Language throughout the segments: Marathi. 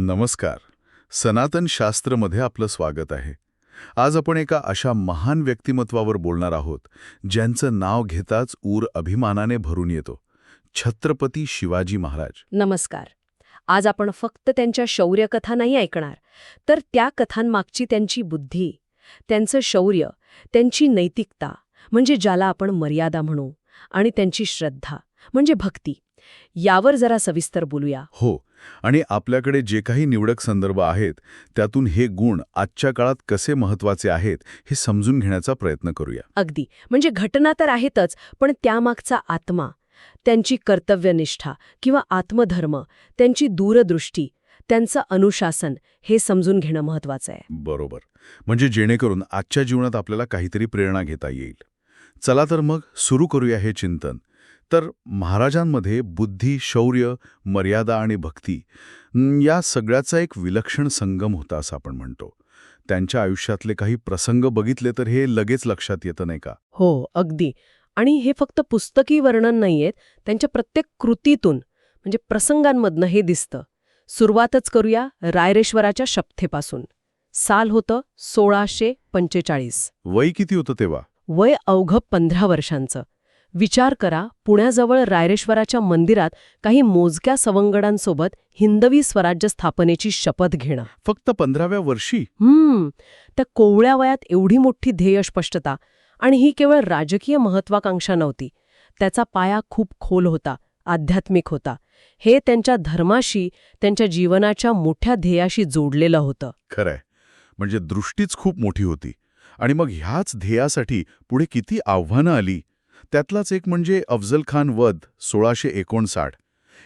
नमस्कार. सनातन शास्त्रमध्ये आपलं स्वागत आहे. आज आपण एका अशा महान व्यक्तिमत्वावर बोलणार आहोत ज्यांचं नाव घेताच ऊर अभिमानाने भरून येतो छत्रपती शिवाजी महाराज. नमस्कार. आज आपण फक्त त्यांच्या शौर्यकथा नाही ऐकणार तर त्या कथांमागची त्यांची बुद्धी त्यांचं शौर्य त्यांची नैतिकता म्हणजे ज्याला आपण मर्यादा म्हणू आणि त्यांची श्रद्धा म्हणजे भक्ती. यावर जरा सविस्तर बोलूया. हो आणि आपल्याकडे जे काही निवडक संदर्भ आहेत त्यातून हे गुण आजच्या काळात कसे महत्त्वाचे आहेत हे समजून घेण्याचा प्रयत्न करूया. अगदी. म्हणजे घटना तर आहेतच पण त्यामागचा आत्मा त्यांची कर्तव्यनिष्ठा किंवा आत्मधर्म त्यांची दूरदृष्टी त्यांचं अनुशासन हे समजून घेणं महत्वाचं आहे. बरोबर. म्हणजे जेणेकरून आजच्या जीवनात आपल्याला काहीतरी प्रेरणा घेता येईल. चला तर मग सुरू करूया हे चिंतन. तर महाराजांमध्ये बुद्धी शौर्य मर्यादा आणि भक्ती या सगळ्याचा एक विलक्षण संगम होता असं आपण म्हणतो. त्यांच्या आयुष्यातले काही प्रसंग बघितले तर हे लगेच लक्षात येतं नाही का? हो अगदी. आणि हे फक्त पुस्तकी वर्णन नाहीयेत त्यांच्या प्रत्येक कृतीतून म्हणजे प्रसंगांमधनं हे दिसतं. सुरुवातच करूया रायरेश्वराच्या शपथेपासून. साल होतं सोळाशे पंचेचाळीस. वय किती होतं तेव्हा? वय अवघं पंधरा वर्षांचं. विचार करा पुण्याजवळ रायरेश्वराच्या मंदिरात काही मोजक्या सवंगडांसोबत हिंदवी स्वराज्य स्थापनेची शपथ घेणं. फक्त पंधराव्या वर्षी? हम्म. त्या कोवळ्या वयात एवढी मोठी ध्येय स्पष्टता आणि ही केवळ राजकीय महत्वाकांक्षा नव्हती. त्याचा पाया खूप खोल होता आध्यात्मिक होता. हे त्यांच्या धर्माशी त्यांच्या जीवनाच्या मोठ्या ध्येयाशी जोडलेलं होतं. खरंय. म्हणजे दृष्टीच खूप मोठी होती. आणि मग ह्याच ध्येयासाठी पुढे किती आव्हानं आली? त्यातलाच एक म्हणजे अफजल खान वध सोळाशे एकोणसाठ.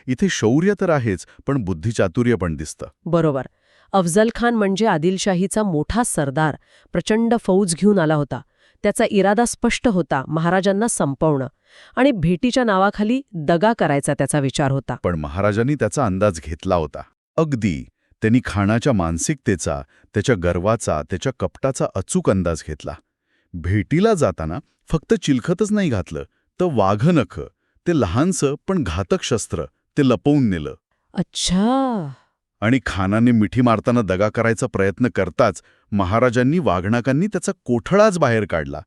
इथे शौर्य तर आहेच पण बुद्धिचातुर्य पण दिसतं. बरोबर. अफजल खान म्हणजे आदिलशाहीचा मोठा सरदार प्रचंड फौज घेऊन आला होता. त्याचा इरादा स्पष्ट होता महाराजांना संपवणं. आणि भेटीच्या नावाखाली दगा करायचा त्याचा विचार होता. पण महाराजांनी त्याचा अंदाज घेतला होता. अगदी त्यांनी खानाच्या मानसिकतेचा त्याच्या गर्वाचा त्याच्या कपटाचा अचूक अंदाज घेतला. भेटीला जाताना फक्त चिलखतच नाही घातलं तर वाघनख ते लहानसं पण घातक शस्त्र ते लपवून नेलं. अच्छा. आणि खानाने मिठी मारताना दगा करायचा प्रयत्न करताच महाराजांनी वाघनाकांनी त्याचा कोठळाच बाहेर काढला.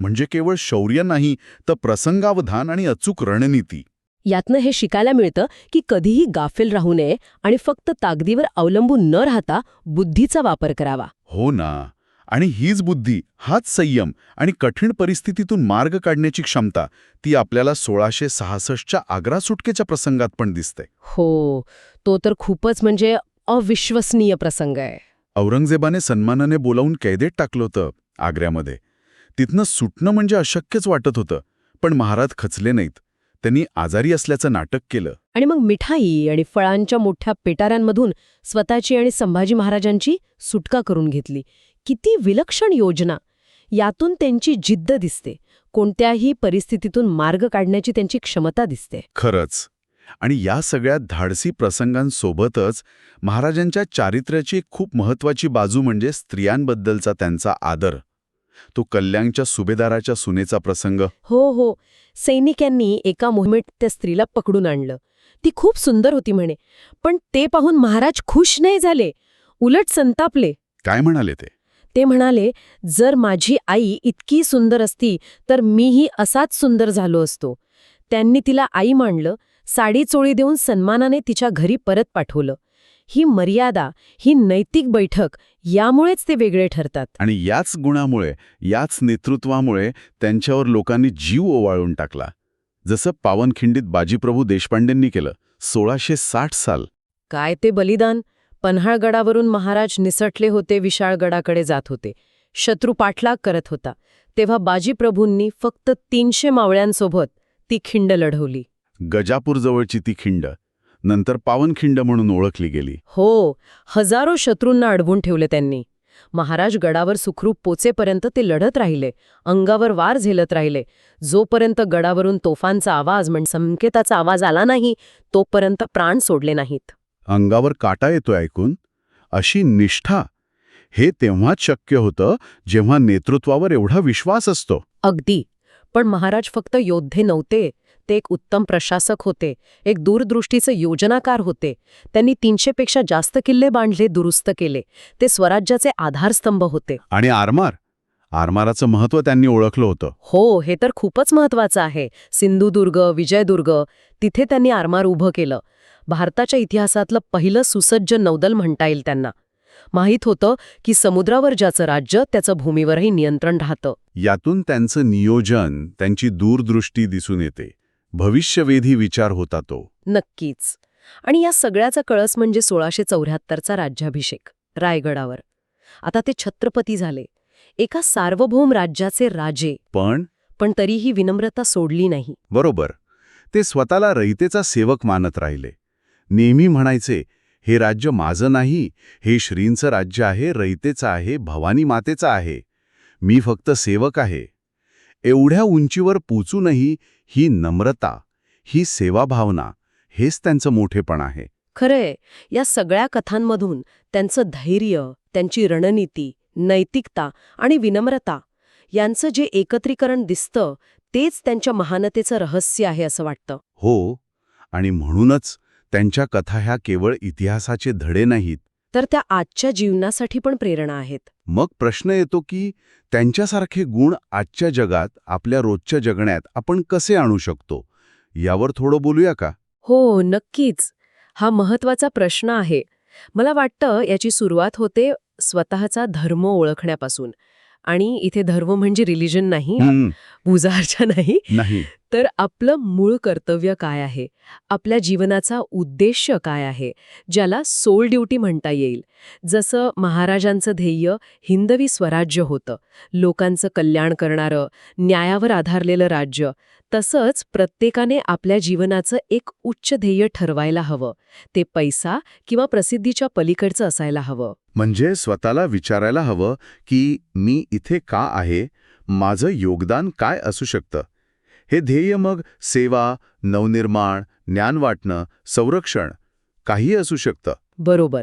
म्हणजे केवळ शौर्य नाही तर प्रसंगावधान आणि अचूक रणनीती. यातनं हे शिकायला मिळतं की कधीही गाफील राहू नये आणि फक्त ताकदीवर अवलंबून न राहता बुद्धीचा वापर करावा. हो ना. आणि हीच बुद्धी हाच संयम आणि कठीण परिस्थितीतून मार्ग काढण्याची क्षमता ती आपल्याला सोळाशे सहासष्टच्या आग्रा सुटकेच्या प्रसंगात पण दिसते. हो तो तर खूपच म्हणजे अविश्वसनीय प्रसंग आहे. औरंगजेबाने सन्मानाने बोलावून कैदेत टाकलं होतं आग्र्यामध्ये. तिथनं सुटणं म्हणजे अशक्यच वाटत होतं पण महाराज खचले नाहीत. त्यांनी आजारी असल्याचं नाटक केलं. आणि मग मिठाई आणि फळांच्या मोठ्या पेटाऱ्यांमधून स्वतःची आणि संभाजी महाराजांची सुटका करून घेतली. किती विलक्षण योजना. यातून त्यांची जिद्द दिसते. कोणत्याही परिस्थितीतून मार्ग काढण्याची त्यांची क्षमता दिसते. खरंच. आणि या सगळ्या धाडसी प्रसंगांसोबतच महाराजांच्या चारित्र्याची एक खूप महत्वाची बाजू म्हणजे स्त्रियांबद्दलचा त्यांचा आदर. तो कल्याणच्या सुभेदाराच्या सुनेचा प्रसंग. हो हो. सैनिकांनी एका मोहिमेत त्या स्त्रीला पकडून आणलं. ती खूप सुंदर होती म्हणे. पण ते पाहून महाराज खुश नाही झाले. उलट संतापले. काय म्हणाले ते? ते म्हणाले जर माझी आई इतकी सुंदर असती तर मीही असाच सुंदर झालो असतो. त्यांनी तिला आई मांडलं साडी चोळी देऊन सन्मानाने तिच्या घरी परत पाठवलं. ही मर्यादा ही नैतिक बैठक यामुळेच ते वेगळे ठरतात. आणि याच गुणामुळे याच नेतृत्वामुळे त्यांच्यावर लोकांनी जीव ओवाळून टाकला. जसं पावनखिंडीत बाजीप्रभू देशपांडेंनी केलं सोळाशे साठ साल. काय ते बलिदान? पन्हाळगडावरून महाराज निसटले होते विशाळगडाकडे जात होते. शत्रू पाठलाग करत होता. तेव्हा बाजीप्रभूंनी फक्त तीनशे मावळ्यांसोबत ती खिंड लढवली. गजापूरजवळची ती खिंड नंतर पावनखिंड म्हणून ओळखली गेली. हो हजारो शत्रूंना अडवून ठेवले त्यांनी. महाराज गडावर सुखरूप पोचेपर्यंत ते लढत राहिले अंगावर वार झेलत राहिले. जोपर्यंत गडावरून तोफांचा आवाज म्हणजे संकेताचा आवाज आला नाही तोपर्यंत प्राण सोडले नाहीत. अंगावर काटा येतोय ऐकून. अशी निष्ठा. हे तेव्हाच शक्य होतं जेव्हा नेतृत्वावर एवढा विश्वास असतो. अगदी. पण महाराज फक्त योद्धे नव्हते. ते एक उत्तम प्रशासक होते. एक दूरदृष्टीचे योजनाकार होते. त्यांनी तीनशेपेक्षा जास्त किल्ले बांधले दुरुस्त केले. ते स्वराज्याचे आधारस्तंभ होते. आणि आरमार. आरमाराचं महत्त्व त्यांनी ओळखलं होतं. हो हे तर खूपच महत्वाचं आहे. सिंधुदुर्ग विजयदुर्ग तिथे त्यांनी आरमार उभं केलं. भारताच्या इतिहासातलं पहिलं सुसज्ज नौदल म्हणता येईल त्यांना. माहीत होतं की समुद्रावर ज्याचं राज्य त्याचं भूमीवरही नियंत्रण राहतं. यातून त्यांचं नियोजन त्यांची दूरदृष्टी दिसून येते. भविष्यवेधी विचार होता तो. नक्कीच. आणि या सगळ्याचा कळस म्हणजे सोळाशे चौऱ्याहत्तरचा राज्याभिषेक रायगडावर. आता ते छत्रपती झाले. एका सार्वभौम राज्याचे राजे. पण? पण तरीही विनम्रता सोडली नाही. बरोबर. ते स्वतःला रयतेचा सेवक मानत राहिले. नेहमी म्हणायचे हे राज्य माझं नाही हे श्रींचं राज्य आहे रयतेचं आहे भवानी मातेचं आहे. मी फक्त सेवक आहे. एवढ्या उंचीवर पोचूनही ही नम्रता ही सेवाभावना हेच त्यांचं मोठेपण आहे. खरंय. या सगळ्या कथांमधून त्यांचं धैर्य त्यांची रणनीती नैतिकता आणि विनम्रता यांचं जे एकत्रीकरण दिसतं तेच त्यांच्या महानतेचं रहस्य आहे असं वाटतं. हो आणि म्हणूनच त्यांच्या कथा ह्या केवळ इतिहासाचे धडे नाहीत. तर त्या आजच्या जीवनासाठी पण प्रेरणा आहेत. मग प्रश्न येतो की त्यांच्यासारखे गुण आजच्या जगात आपल्या रोजच्या जगण्यात आपण कसे आणू शकतो? यावर थोडं बोलूया का? हो नक्कीच. हा महत्त्वाचा प्रश्न आहे. मला वाटतं याची सुरुवात होते स्वतःचा धर्म ओळखण्यापासून. आणि इथे धर्म म्हणजे रिलिजन नाही पूजार्चा नाही. नाही. तर आपलं मूळ कर्तव्य काय आहे? आपल्या जीवनाचा उद्देश काय आहे? ज्याला सोल ड्युटी म्हणता येईल. जसं महाराजांचं ध्येय हिंदवी स्वराज्य होतं. लोकांचं कल्याण करणारं न्यायावर आधारलेलं राज्य. तसंच प्रत्येकाने आपल्या जीवनाचं एक उच्च ध्येय ठरवायला हवं. ते पैसा किंवा प्रसिद्धीच्या पलीकडचं असायला हवं. म्हणजे स्वतःला विचारायला हवं की मी इथे का आहे? माझं योगदान काय असू शकतं? हे ध्येय मग सेवा नवनिर्माण ज्ञान वाटणं संरक्षण काही असू शकतं. बरोबर.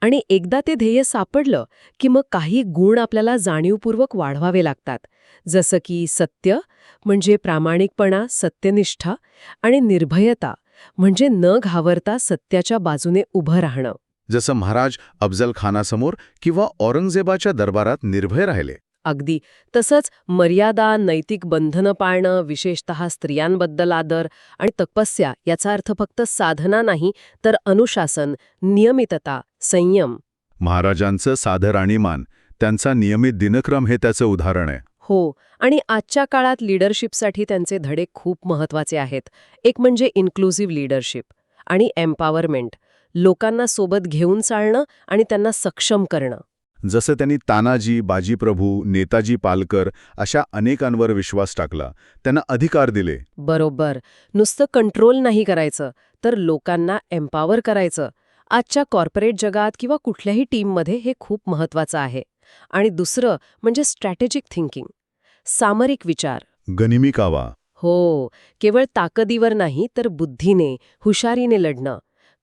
आणि एकदा ते ध्येय सापडलं की मग काही गुण आपल्याला जाणीवपूर्वक वाढवावे लागतात. जसं की सत्य म्हणजे प्रामाणिकपणा सत्यनिष्ठा आणि निर्भयता म्हणजे न घावरता सत्याच्या बाजूने उभं राहणं. जसं महाराज अफजल खानासमोर किंवा औरंगजेबाच्या दरबारात निर्भय राहिले. अगदी. तसंच मर्यादा नैतिक बंधनं पाळणं विशेषतः स्त्रियांबद्दल आदर आणि तपस्या याचा अर्थ फक्त साधना नाही तर अनुशासन नियमितता संयम. महाराजांचं साधर आणि मान त्यांचा नियमित दिनक्रम हे त्याचं उदाहरण आहे. हो आणि आजच्या काळात लीडरशिपसाठी त्यांचे धडे खूप महत्त्वाचे आहेत. एक म्हणजे इन्क्लुझिव्ह लीडरशिप आणि एम्पॉवरमेंट लोकांना सोबत घेऊन चालणं आणि त्यांना सक्षम करणं. जसं त्यांनी तानाजी बाजीप्रभू नेताजी पालकर अशा अनेकांवर विश्वास टाकला. त्यांना अधिकार दिले. बरोबर. नुसतं कंट्रोल नाही करायचं तर लोकांना एम्पॉवर करायचं. आजच्या कॉर्पोरेट जगात किंवा कुठल्याही टीममध्ये हे खूप महत्वाचं आहे. आणि दुसरं म्हणजे स्ट्रॅटेजिक थिंकिंग. सामरिक विचार. गनिमी कावा. हो केवळ ताकदीवर नाही तर बुद्धीने हुशारीने लढणं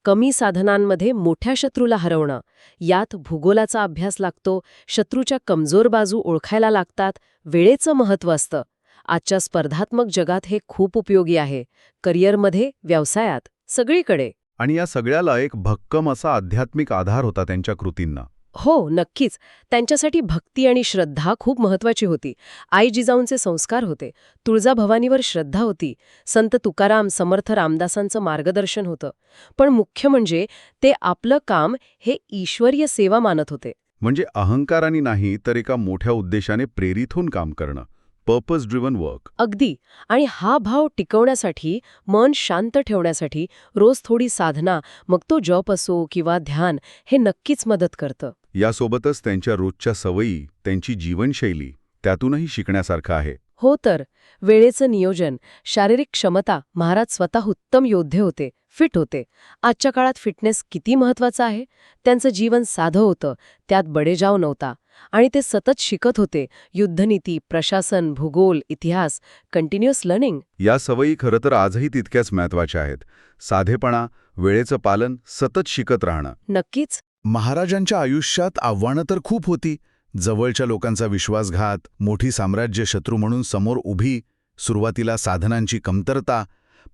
कमी साधनांमध्ये मोठ्या शत्रूला हरवणं यात भूगोलाचा अभ्यास लागतो शत्रूच्या कमजोर बाजू ओळखायला लागतात वेळेचं महत्त्व असतं. आजच्या स्पर्धात्मक जगात हे खूप उपयोगी आहे. करिअरमध्ये व्यवसायात सगळीकडे. आणि या सगळ्याला एक भक्कम असा आध्यात्मिक आधार होता त्यांच्या कृतींना. हो नक्कीच. त्यांच्यासाठी भक्ती आणि श्रद्धा खूप महत्वाची होती. आई जिजाऊंचे संस्कार होते. तुळजाभवानीवर श्रद्धा होती. संत तुकाराम समर्थ रामदासांचं मार्गदर्शन होतं. पण मुख्य म्हणजे ते आपलं काम हे ईश्वरीय सेवा मानत होते. म्हणजे अहंकाराने नाही तर एका मोठ्या उद्देशाने प्रेरित होऊन काम करणं. पर्पज ड्रिव्हन वर्क अगदी. आणि हा भाव टिकवण्यासाठी मन शांत ठेवण्यासाठी रोज थोडी साधना मग तो जॉब असो किंवा ध्यान हे नक्कीच मदत करतं. यासोबतच त्यांच्या रोजच्या सवयी त्यांची जीवनशैली त्यातूनही शिकण्यासारखं आहे. हो तर. वेळेचं नियोजन शारीरिक क्षमता महाराज स्वतः उत्तम योद्धे होते फिट होते. आजच्या काळात फिटनेस किती महत्वाचं आहे? त्यांचं जीवन साधं होतं त्यात बडेजाव नव्हता. आणि ते सतत शिकत होते. युद्धनीती प्रशासन भूगोल इतिहास कंटिन्युअस लर्निंग या सवयी खरं तर आजही तितक्याच महत्त्वाच्या आहेत. साधेपणा वेळेचं पालन सतत शिकत राहणं. नक्कीच. महाराजांच्या आयुष्यात आव्हानं तर खूप होती. जवळच्या लोकांचा विश्वासघात मोठी साम्राज्य शत्रू म्हणून समोर उभी सुरुवातीला साधनांची कमतरता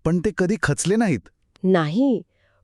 पण ते कधी खचले नाहीत. नाही.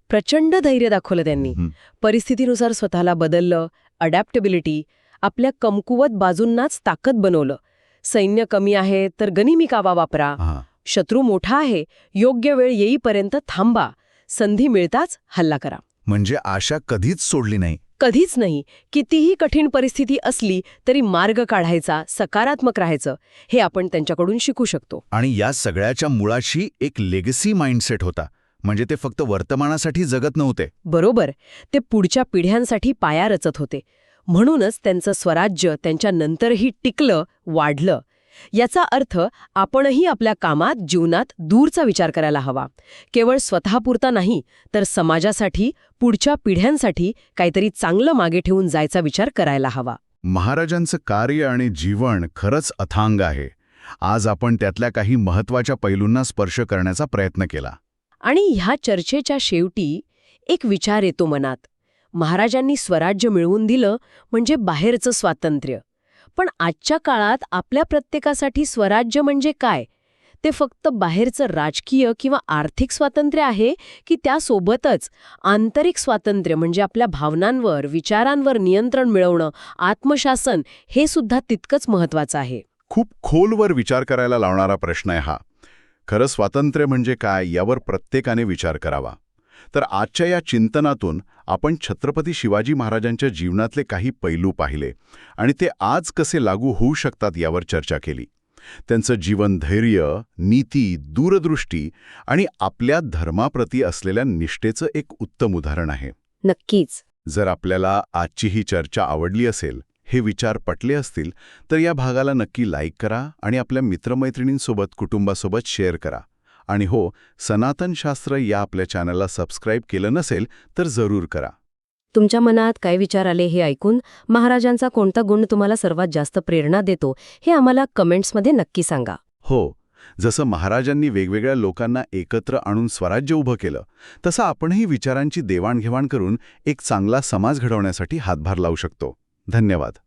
प्रचंड धैर्य दाखवलं त्यांनी. परिस्थितीनुसार स्वतःला बदललं अडॅप्टेबिलिटी आपल्या कमकुवत बाजूंनाच ताकद बनवलं. सैन्य कमी आहे तर गनिमी कावा वापरा शत्रू मोठा आहे योग्य वेळ येईपर्यंत थांबा. संधी मिळताच हल्ला करा. म्हणजे आशा कधीच सोडली नाही. कधीच नाही. कितीही कठीण परिस्थिती असली तरी मार्ग काढायचा सकारात्मक राहायचं हे आपण त्यांच्याकडून शिकू शकतो. आणि या सगळ्याच्या मुळाशी एक लेगसी माइंडसेट होता. म्हणजे ते फक्त वर्तमानासाठी जगत नव्हते. बरोबर. ते पुढच्या पिढ्यांसाठी पाया रचत होते. म्हणूनच त्यांचं स्वराज्य त्यांच्या नंतरही टिकलं वाढलं. याचा अर्थ आपणही आपल्या कामात जीवनात दूरचा विचार करायला हवा. केवळ स्वतःपुरता नाही तर समाजासाठी पुढच्या पिढ्यांसाठी काहीतरी चांगलं मागे ठेवून जायचा विचार करायला हवा. महाराजांचं कार्य आणि जीवन खरंच अथांग आहे. आज आपण त्यातल्या काही महत्त्वाच्या पैलूंना स्पर्श करण्याचा प्रयत्न केला. आणि ह्या चर्चेच्या शेवटी एक विचार येतो मनात. महाराजांनी स्वराज्य मिळवून दिलं म्हणजे बाहेरचं स्वातंत्र्य. पण आजच्या काळात आपल्या प्रत्येकासाठी स्वराज्य म्हणजे काय? ते फक्त बाहेरचं राजकीय किंवा आर्थिक स्वातंत्र्य आहे की त्यासोबतच आंतरिक स्वातंत्र्य म्हणजे आपल्या भावनांवर विचारांवर नियंत्रण मिळवणं आत्मशासन हे सुद्धा तितकंच महत्वाचं आहे. खूप खोलवर विचार करायला लावणारा प्रश्न आहे हा. खरं स्वातंत्र्य म्हणजे काय यावर प्रत्येकाने विचार करावा. तर आजच्या या चिंतनातून आपण छत्रपती शिवाजी महाराजांच्या जीवनातले काही पैलू पाहिले आणि ते आज कसे लागू होऊ शकतात यावर चर्चा केली. त्यांचं जीवन धैर्य नीती दूरदृष्टी आणि आपल्या धर्माप्रती असलेल्या निष्ठेचं एक उत्तम उदाहरण आहे. नक्कीच. जर आपल्याला आजची ही चर्चा आवडली असेल हे विचार पटले असतील तर या भागाला नक्की लाईक करा आणि आपल्या मित्रमैत्रिणींसोबत कुटुंबासोबत शेअर करा. आणि हो सनातन शास्त्र या आपल्या चॅनलला सबस्क्राईब केलं नसेल तर जरूर करा. तुमच्या मनात काय विचार आले हे ऐकून महाराजांचा कोणता गुण तुम्हाला सर्वात जास्त प्रेरणा देतो हे आम्हाला कमेंट्समध्ये नक्की सांगा. हो जसं महाराजांनी वेगवेगळ्या लोकांना एकत्र आणून स्वराज्य उभं केलं तसं आपणही विचारांची देवाणघेवाण करून एक चांगला समाज घडवण्यासाठी हातभार लावू शकतो. धन्यवाद.